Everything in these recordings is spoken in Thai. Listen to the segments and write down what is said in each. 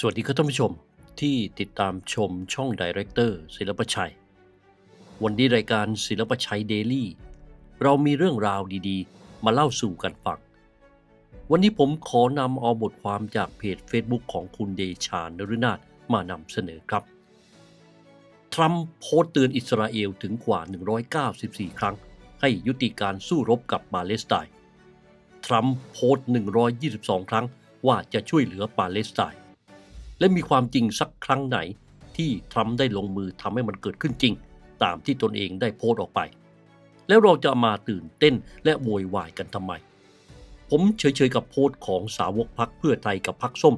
สวัสดีครับท่านผู้ชมที่ติดตามชมช่องดีเรคเตอร์ศิลปชัย วันนี้รายการศิลปชัยเดลี่ เรามีเรื่องราวดีๆ มาเล่าสู่กันฟัง วันนี้ผมขอนำเอาบทความจากเพจ Facebook ของคุณเดชานฤนาถมานำเสนอครับ ทรัมป์โพสต์เตือนอิสราเอลถึงกว่า 194 ครั้ง ให้ยุติการสู้รบกับปาเลสไตน์ ทรัมป์โพสต์ 122 ครั้งว่าจะช่วยเหลือปาเลสไตน์ และมีความจริงสักครั้งไหน ที่ทรัมป์ได้ลงมือทำให้มันเกิดขึ้นจริง ตามที่ตนเองได้โพสต์ออกไป แล้วเราจะมาตื่นเต้นและโวยวายกันทำไม ผมเฉยๆกับโพสต์ของสาวกพักเพื่อไทยกับพักส้ม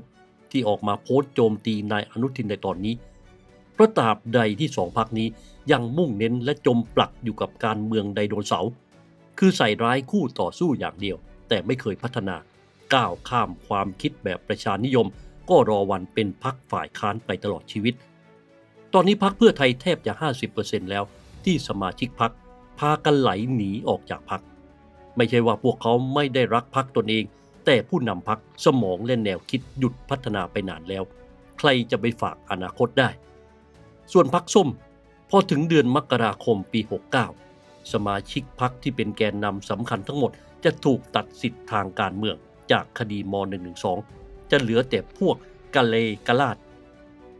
ที่ออกมาโพสต์โจมตีนายอนุทินในตอนนี้เพราะตราบใดที่สองพักนี้ยังมุ่งเน้นและจมปลักอยู่กับการเมืองไดโนเสาร์คือใส่ร้ายคู่ต่อสู้อย่างเดียว แต่ไม่เคยพัฒนาก้าวข้ามความคิดแบบประชานิยม ก็รอวันเป็นพักฝ่ายค้านไปตลอดชีวิต ตอนนี้พักเพื่อไทยแทบจะ 50%แล้วที่สมาชิกพักพากันไหลหนีออกจากพัก ไม่ใช่ว่าพวกเขาไม่ได้รักพักตนเอง แต่ผู้นำพักสมองและแนวคิดหยุดพัฒนาไปนานแล้ว ใครจะไปฝากอนาคตได้ ส่วนพักส้มพอถึงเดือนมกราคมปี 69 สมาชิกพักที่เป็นแกนนำสำคัญทั้งหมดจะถูกตัดสิทธิ์ทางการเมืองจากคดีม .112 จะเหลือแต่พวกกะเลกะลาด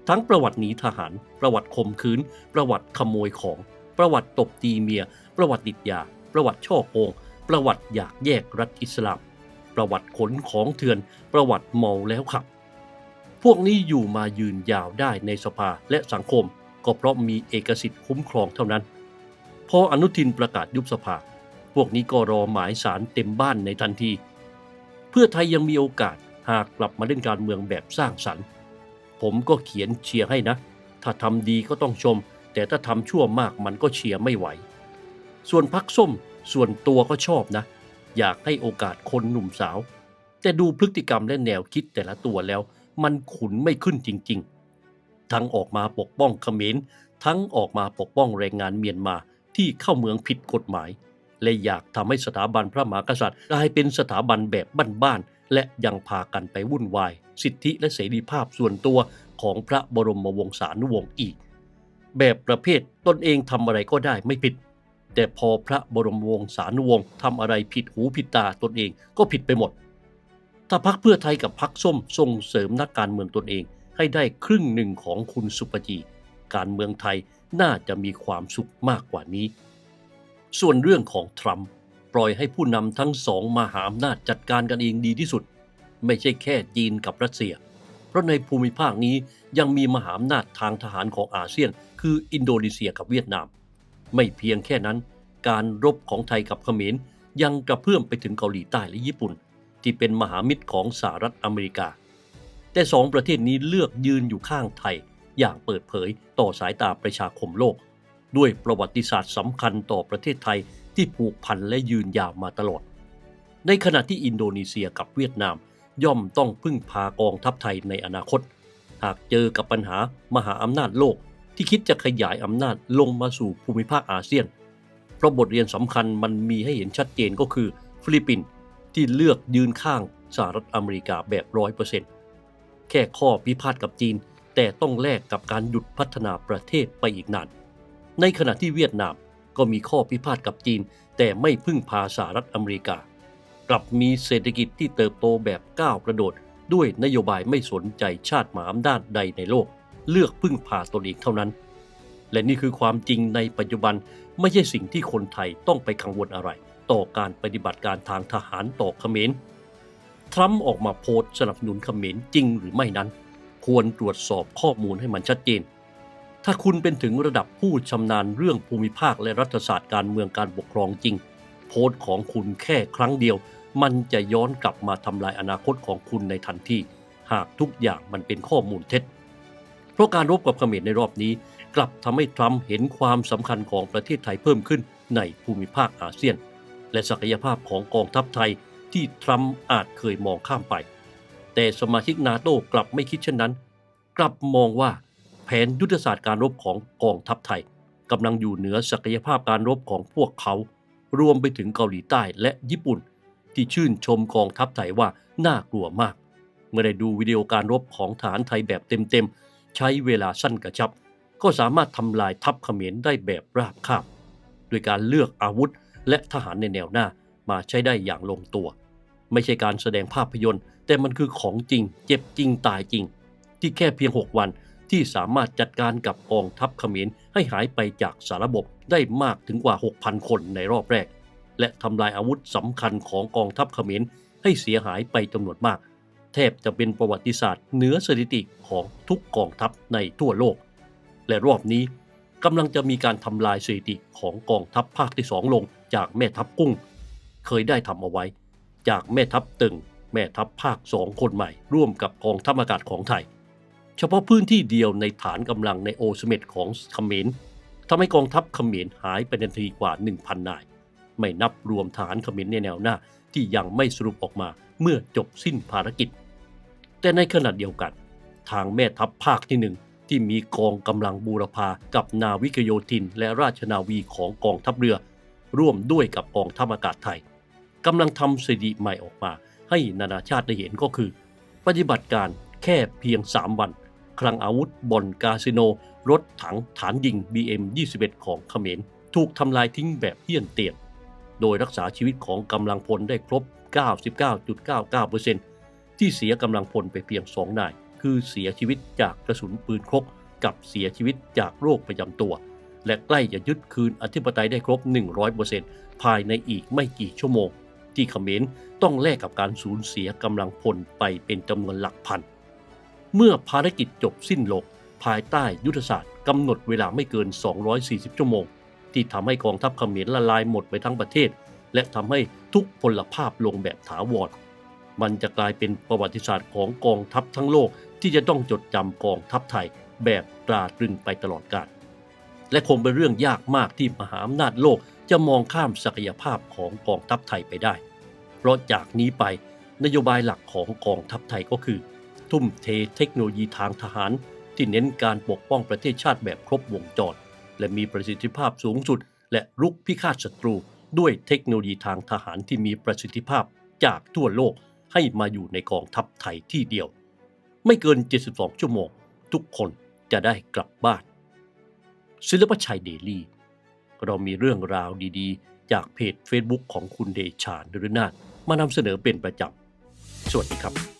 ทั้งประวัติหนีทหาร ประวัติข่มขืน ประวัติขโมยของ ประวัติตบตีเมีย ประวัติติดยา ประวัติช่อโกง ประวัติอยากแยกรัฐอิสลาม ประวัติขนของเถื่อน ประวัติเมาแล้วขับ พวกนี้อยู่มายืนยาวได้ในสภาและสังคม ก็เพราะมีเอกสิทธิ์คุ้มครองเท่านั้น พออนุทินประกาศยุบสภา พวกนี้ก็รอหมายสารเต็มบ้านในทันที เพื่อไทยยังมีโอกาส หากกลับมาเล่นการเมืองแบบสร้างสรรค์ ผมก็เขียนเชียร์ให้นะ ถ้าทำดีก็ต้องชม แต่ถ้าทำชั่วมากมันก็เชียร์ไม่ไหว ส่วนพักส้มส่วนตัวก็ชอบนะ อยากให้โอกาสคนหนุ่มสาว แต่ดูพฤติกรรมและแนวคิดแต่ละตัวแล้ว มันขุนไม่ขึ้นจริง ๆ ทั้งออกมาปกป้องเขมรทั้งออกมาปกป้องแรงงานเมียนมาที่เข้าเมืองผิดกฎหมาย และอยากทำให้สถาบันพระมหากษัตริย์กลายเป็นสถาบันแบบบ้านๆ และยังพากันไปวุ่นวาย สิทธิและเสรีภาพส่วนตัวของพระบรมวงศานุวงศ์อีก แบบประเภทตนเองทำอะไรก็ได้ไม่ผิด แต่พอพระบรมวงศานุวงศ์ทำอะไรผิดหูผิดตาตนเองก็ผิดไปหมด ถ้าพักเพื่อไทยกับพักส้มส่งเสริมนักการเมืองตนเองให้ได้ครึ่งหนึ่งของคุณสุปจีการเมืองไทยน่าจะมีความสุขมากกว่านี้ ส่วนเรื่องของทรัมป์ ปล่อยให้ผู้นำทั้งสองมหาอำนาจจัดการกันเองดีที่สุด ไม่ใช่แค่จีนกับรัสเซีย เพราะในภูมิภาคนี้ยังมีมหาอำนาจทางทหารของอาเซียน คืออินโดนีเซียกับเวียดนาม ไม่เพียงแค่นั้น การรบของไทยกับเขมรยังกระเพื่อมไปถึงเกาหลีใต้และญี่ปุ่น ที่เป็นมหามิตรของสหรัฐอเมริกา แต่สองประเทศนี้เลือกยืนอยู่ข้างไทย อย่างเปิดเผยต่อสายตาประชาคมโลก ด้วยประวัติศาสตร์สำคัญต่อประเทศไทย ที่ผูกพันและยืนยาวมาตลอด ในขณะที่อินโดนีเซียกับเวียดนามย่อมต้องพึ่งพากองทัพไทยในอนาคต หากเจอกับปัญหามหาอำนาจโลกที่คิดจะขยายอำนาจลงมาสู่ภูมิภาคอาเซียน เพราะบทเรียนสำคัญมันมีให้เห็นชัดเจนก็คือฟิลิปปินส์ที่เลือกยืนข้างสหรัฐอเมริกาแบบร้อยเปอร์เซ็นต์แค่ข้อพิพาทกับจีน แต่ต้องแลกกับการหยุดพัฒนาประเทศไปอีกนาน ในขณะที่เวียดนาม ก็มีข้อพิพาทกับจีน แต่ไม่พึ่งพาสหรัฐอเมริกา กลับมีเศรษฐกิจที่เติบโตแบบก้าวกระโดด ด้วยนโยบายไม่สนใจชาติมหาอำนาจใดในโลก เลือกพึ่งพาตนเองเท่านั้น และนี่คือความจริงในปัจจุบันไม่ใช่สิ่งที่คนไทยต้องไปกังวลอะไร ต่อการปฏิบัติการทางทหารต่อเขมรทรัมป์ออกมาโพสต์สนับสนุนเขมรจริงหรือไม่นั้น ควรตรวจสอบข้อมูลให้มันชัดเจน ถ้าคุณเป็นถึงระดับผู้ชำนาญเรื่องภูมิภาคและรัฐศาสตร์การเมืองการปกครองจริง โพสต์ของคุณแค่ครั้งเดียว มันจะย้อนกลับมาทำลายอนาคตของคุณในทันทีหากทุกอย่างมันเป็นข้อมูลเท็จ เพราะการรบกับเขมรในรอบนี้ กลับทำให้ทรัมป์เห็นความสำคัญของประเทศไทยเพิ่มขึ้นในภูมิภาคอาเซียน และศักยภาพของกองทัพไทยที่ทรัมป์อาจเคยมองข้ามไป แต่สมาชิกนาโต้กลับไม่คิดเช่นนั้น กลับมองว่า ผนยุทธศาสตร์การรบของกองทัพไทยกำลังอยู่เหนือศักยภาพการรบของพวกเขา รวมไปถึงเกาหลีใต้และญี่ปุ่น ที่ชื่นชมกองทัพไทยว่าน่ากลัวมาก เมื่อได้ดูวิดีโอการรบของฐานไทยแบบเต็มๆ ใช้เวลาสั้นกระชับ ก็สามารถทำลายทัพเขมรได้แบบราบคาบโดยการเลือกอาวุธและทหารในแนวหน้ามาใช้ได้อย่างลงตัว ไม่ใช่การแสดงภาพยนตร์ แต่มันคือของจริง เจ็บจริงตายจริง ที่แค่เพียง 6 วัน ที่สามารถจัดการกับกองทัพเขมรให้หายไปจากสารบบได้มากถึงกว่า 6,000 คนในรอบแรก และทำลายอาวุธสำคัญของกองทัพเขมรให้เสียหายไปจำนวนมาก แทบจะเป็นประวัติศาสตร์เหนือสถิติของทุกกองทัพในทั่วโลก และรอบนี้กำลังจะมีการทำลายสถิติของกองทัพภาคที่สองลงจากแม่ทัพกุ้ง เคยได้ทำเอาไว้ จากแม่ทัพตึง แม่ทัพภาคสองคนใหม่ ร่วมกับกองทัพอากาศของไทย เฉพาะพื้นที่เดียวในฐานกำลังในโอสเมดของเขมรทำให้กองทัพเขมรหายไปในทันทีกว่า 1,000 นาย ไม่นับรวมฐานเขมรในแนวหน้าที่ยังไม่สรุปออกมาเมื่อจบสิ้นภารกิจ แต่ในขณะเดียวกัน ทางแม่ทัพภาคที่หนึ่งที่มีกองกำลังบูรพากับนาวิกโยธินและราชนาวีของกองทัพเรือ ร่วมด้วยกับกองทัพอากาศไทยกำลังทำสถิติใหม่ออกมา ให้นานาชาติได้เห็นก็คือ ปฏิบัติการแค่เพียง 3 วัน คลังอาวุธบ่อนคาสิโน รถถังฐานยิง BM21 ของเขมร ถูกทำลายทิ้งแบบเหี้ยนเตียน โดยรักษาชีวิตของกำลังพลได้ครบ 99.99%ที่เสียกำลังพลไปเพียง2นาย คือเสียชีวิตจากกระสุนปืนครก กับเสียชีวิตจากโรคประจำตัว และใกล้จะยึดคืนอธิปไตยได้ครบ 100%ภายในอีกไม่กี่ชั่วโมงที่เขมรต้องแลกกับการสูญเสียกำลังพลไปเป็นจำนวนหลักพัน เมื่อภารกิจจบสิ้นลงภายใต้ยุทธศาสตร์กำหนดเวลาไม่เกิน 240 ชั่วโมง ที่ทำให้กองทัพเขมรละลายหมดไปทั้งประเทศ และทำให้ทุกพลภาพลงแบบถาวร มันจะกลายเป็นประวัติศาสตร์ของกองทัพทั้งโลกที่จะต้องจดจำกองทัพไทยแบบตราตรึงไปตลอดกาล และคงเป็นเรื่องยากมากที่มหาอำนาจโลกจะมองข้ามศักยภาพของกองทัพไทยไปได้ เพราะจากนี้ไปนโยบายหลักของกองทัพไทยก็คือ ทุ่มเทเทคโนโลยีทางทหาร ที่เน้นการปกป้องประเทศชาติแบบครบวงจร และมีประสิทธิภาพสูงสุด และรุกพิฆาตศัตรูด้วยเทคโนโลยีทางทหารที่มีประสิทธิภาพจากทั่วโลกให้มาอยู่ในกองทัพไทยที่เดียว ไม่เกิน 72 ชั่วโมง ทุกคนจะได้กลับบ้าน ศิลปชัยเดลี่ เรามีเรื่องราวดีๆ จากเพจ Facebook ของคุณเดชาญฤนาถมานำเสนอเป็นประจำ สวัสดีครับ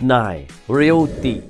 789 Realty